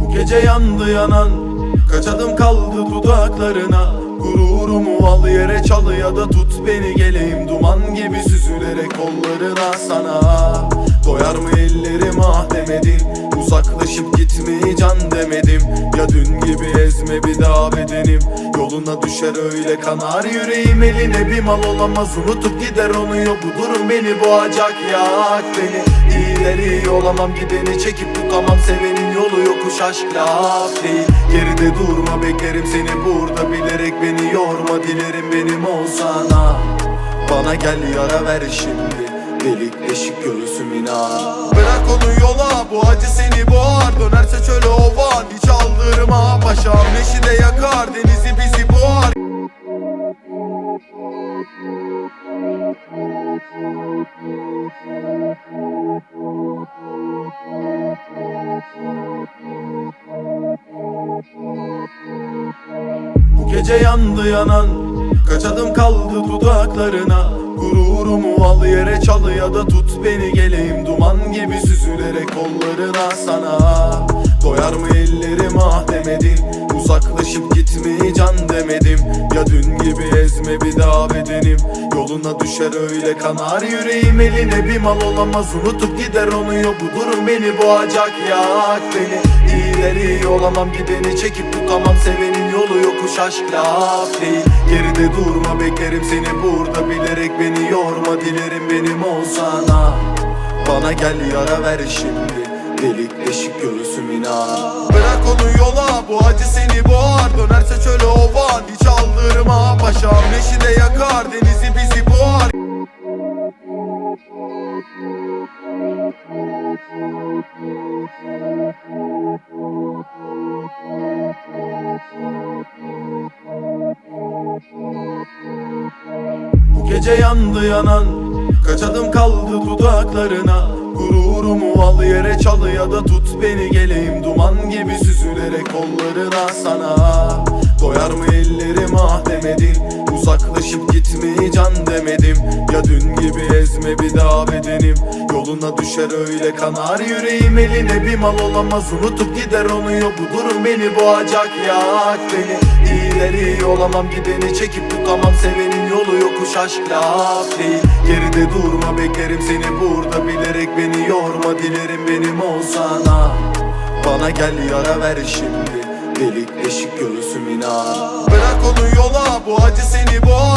Bu gece yandı yanan Kaç adım kaldı dudaklarına. Gururumu al yere çal ya da tut beni geleyim Duman gibi süzülerek kollarına sana. Doyar mı ellerim ah demedin Uzaklaşıp gitmeyi can demedim. Ya dün gibi ezme bir daha bedenim. Yoluna düşer öyle kanar yüreğim eline. Bir mal olamaz Unutup gider onu. Yok bu durum beni boğacak yak beni. İyileri iyi olamam gideni çekip tutamam Sevenin yolu yokuş aşk laf değil. Geride durma beklerim seni burada. Bilerek beni yorma Dilerim benim olsana Bana gel yara ver şimdi. Delik deşik göğsüm inan Bırak onu yola bu acı seni boğar Dönerse çöle hiç aldırma Paşam. Neşi de yakar denizi bizi boğar. Bu gece yandı yanan Kaç adım kaldı dudaklarına. Gururumu al yere çal ya da tut beni gibi süzülerek kollarına sana. Doyar mı ellerim ah demedin Uzaklaşıp gitmeyi can demedim. Ya dün gibi ezme bir daha bedenim. Yoluna düşer öyle kanar yüreğim. Eline bir mal olamaz Unutup gider onu yok bu durum beni boğacak yak beni. İyiler iyi olamam gideni çekip tutamam. Sevenin yolu yokuş aşk laf değil. Geride durma beklerim seni burada. Bilerek beni yorma Dilerim benim olsana Bana gel yara ver şimdi. Delik deşik göğsüm inan Bırak onu yola bu acı seni boğar. Dönerse çöle ovan hiç aldırma Paşam neşi de yakar denizi bizi boğar. Bu gece yandı yanan Kaç adım kaldı dudaklarına. Gururumu al yere çal ya da tut beni geleyim. Duman gibi süzülerek kollarına sana. Doyar mı ellerim ah demedin Uzaklaşıp gitmeyi can demedim. Ya dün gibi ezme bir daha bedenim. Yoluna düşer öyle kanar yüreğim. Eline bir mal olamaz Unutup gider onu. Yok bu durum beni boğacak yak beni. İyiler iyi olamam gideni çekip tutamam. Sevenin yolu yokuş aşk laf değil. Geride durma beklerim seni burada. Bilerek beni yorma Dilerim benim olsana Bana gel yara ver şimdi Delik deşik göğsüm inan Bırak onu yola bu acı seni boğar.